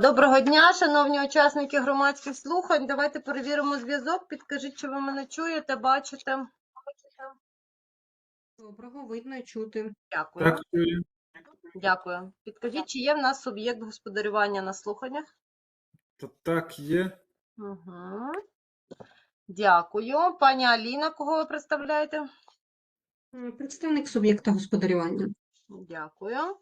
Доброго дня, шановні учасники громадських слухань. Давайте перевіримо зв'язок. Підкажіть, чи ви мене чуєте, бачите. Доброго, видно і чути. Дякую. Так, чую. Дякую. Підкажіть, чи є в нас суб'єкт господарювання на слуханнях? Та так є. Угу. Дякую. Пані Аліна, кого ви представляєте? Представник суб'єкта господарювання. Дякую.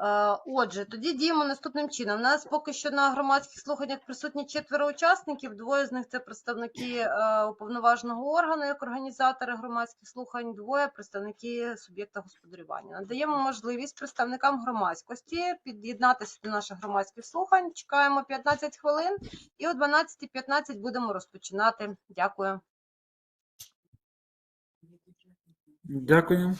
Е, Отже, тоді діємо наступним чином. У нас поки що на громадських слуханнях присутні четверо учасників. Двоє з них це представники е, уповноваженого органу як організатори громадських слухань, двоє представники суб'єкта господарювання. Надаємо можливість представникам громадськості під'єднатися до наших громадських слухань. Чекаємо 15 хвилин і о 12.15 будемо розпочинати. Дякую. Дякую.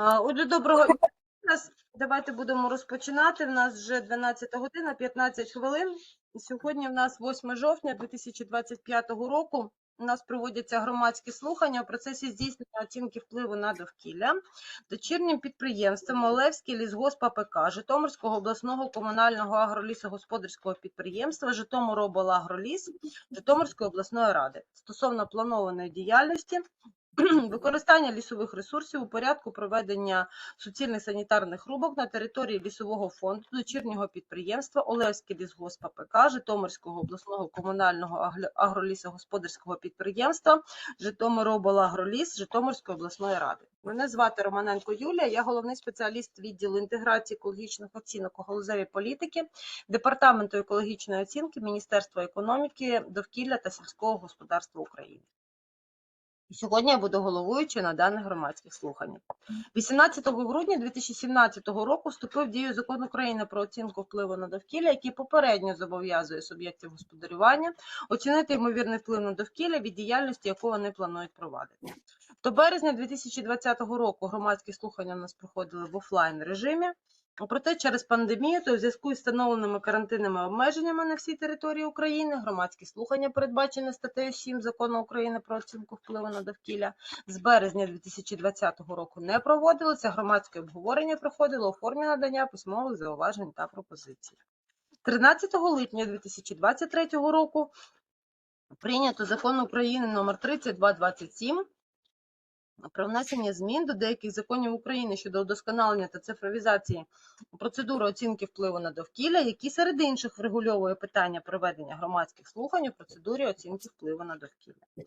Отже, доброго. Нас- Давайте будемо розпочинати. В нас вже 12 година, 15 хвилин. Сьогодні в нас 8 жовтня 2025 року. У нас проводяться громадські слухання у процесі здійснення оцінки впливу на довкілля. Дочірнім підприємством Олевський лісгосп АПК Житомирського обласного комунального агролісогосподарського підприємства Житомироболагроліс Житомирської обласної ради стосовно планованої діяльності використання лісових ресурсів у порядку проведення суцільних санітарних рубок на території лісового фонду дочірнього підприємства Олевський лісгосп АПК Житомирського обласного комунального агролісогосподарського підприємства Житомироболагроліс Житомирської обласної ради. Мене звати Романенко Юлія, я головний спеціаліст відділу інтеграції екологічних оцінок у галузевій політики Департаменту екологічної оцінки Міністерства економіки, довкілля та сільського господарства України. Сьогодні я буду головуючою на даних громадських слуханнях. 18 грудня 2017 року вступив в дію закон України про оцінку впливу на довкілля, який попередньо зобов'язує суб'єктів господарювання оцінити ймовірний вплив на довкілля від діяльності, яку вони планують провадити. До березня 2020 року громадські слухання у нас проходили в офлайн режимі. Проте через пандемію та у зв'язку із встановленими карантинними обмеженнями на всій території України громадські слухання, передбачені статтею 7 закону України про оцінку впливу на довкілля, з березня 2020 року не проводилися. Громадське обговорення проходило у формі надання письмових зауважень та пропозицій. 13 липня 2023 року прийнято закон України номер 3227 про внесення змін до деяких законів України щодо удосконалення та цифровізації процедури оцінки впливу на довкілля, які серед інших врегульовує питання проведення громадських слухань у процедурі оцінки впливу на довкілля.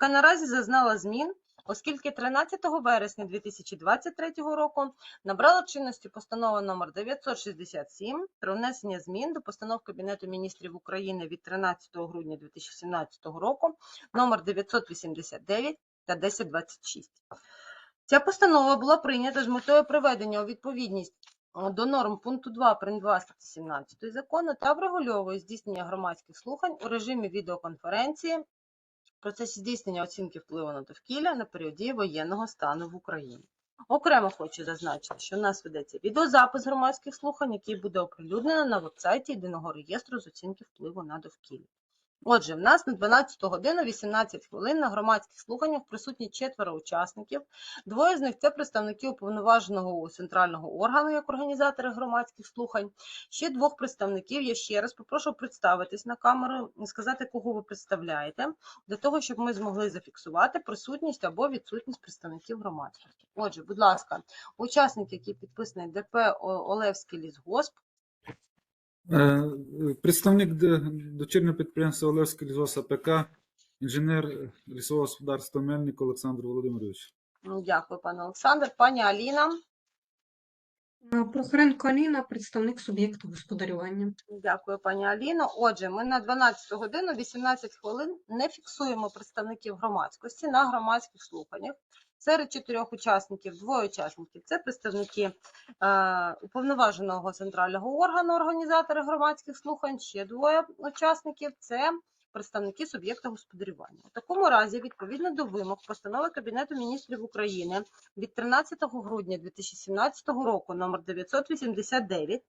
яка наразі зазнала змін, оскільки 13 вересня 2023 року набрала чинності постанова номер 967 про внесення змін до постанов Кабінету міністрів України від 13 грудня 2017 року номер 989 та 1026. Ця постанова була прийнята з метою приведення у відповідність е, до норм пункту 2 прим. 2 статті 17 закону та врегульовує здійснення громадських слухань у режимі відеоконференції процесі здійснення оцінки впливу на довкілля на період дії воєнного стану в Україні. Окремо хочу зазначити, що в нас ведеться відеозапис громадських слухань, який буде оприлюднено на вебсайті Єдиного реєстру з оцінки впливу на довкілля. Отже, в нас на 12 годину 18 хвилин на громадських слуханнях присутні четверо учасників. Двоє з них це представники уповноваженого центрального органу як організатори громадських слухань. Ще двох представників я ще раз попрошу представитись на камеру сказати, кого ви представляєте, для того, щоб ми змогли зафіксувати присутність або відсутність представників громадськості. Отже, будь ласка, учасник, який підписаний ДП Олевський лісгосп, Представник дочірнього підприємства Олевський лісгосп АПК, інженер лісового господарства Мельник Олександр Володимирович. Ну, Дякую, пане Олександр. Пані Аліна. Е, Прохоренко Аліна, представник суб'єкту господарювання. Дякую, пані Аліно. Отже, ми на 12 годину 18 хвилин не фіксуємо представників громадськості на громадських слуханнях. Серед чотирьох учасників, двоє учасників це представники е, уповноваженого центрального органу організатори громадських слухань. Ще двоє учасників це представники суб'єкта господарювання. У такому разі, відповідно до вимог постанови Кабінету міністрів України від 13 грудня 2017 року номер 989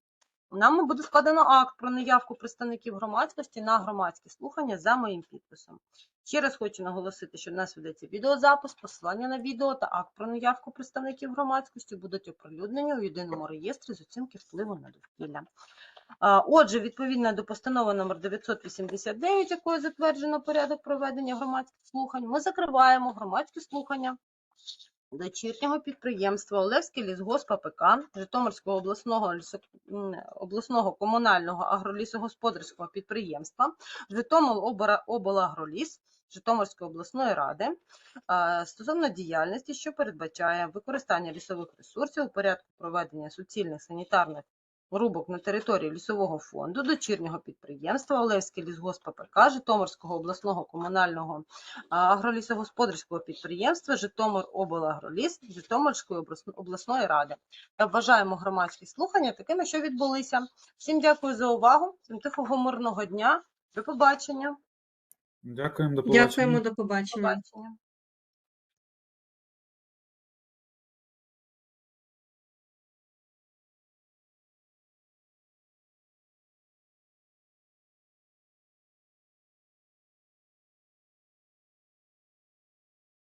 Нами буде складено акт про неявку представників громадськості на громадські слухання за моїм підписом. Ще раз хочу наголосити, що в нас ведеться відеозапис, посилання на відео та акт про неявку представників громадськості будуть оприлюднені у єдиному реєстрі з оцінки впливу на довкілля. Отже, відповідно до постанови номер 989, якою затверджено порядок проведення громадських слухань, ми закриваємо громадські слухання дочірнього підприємства Олевський лісгосп АПК Житомирського обласного обласного комунального агролісогосподарського підприємства Житомир оболагроліс Житомирської обласної ради стосовно діяльності, що передбачає використання лісових ресурсів у порядку проведення суцільних санітарних рубок на території лісового фонду дочірнього підприємства Олевський лісгосп ППК Житомирського обласного комунального агролісогосподарського підприємства Житомир облагроліс Житомирської обласної ради. Та вважаємо громадські слухання такими, що відбулися. Всім дякую за увагу. Всім тихого мирного дня. До побачення. Дякуємо, до побачення. Дякуємо, до побачення. побачення.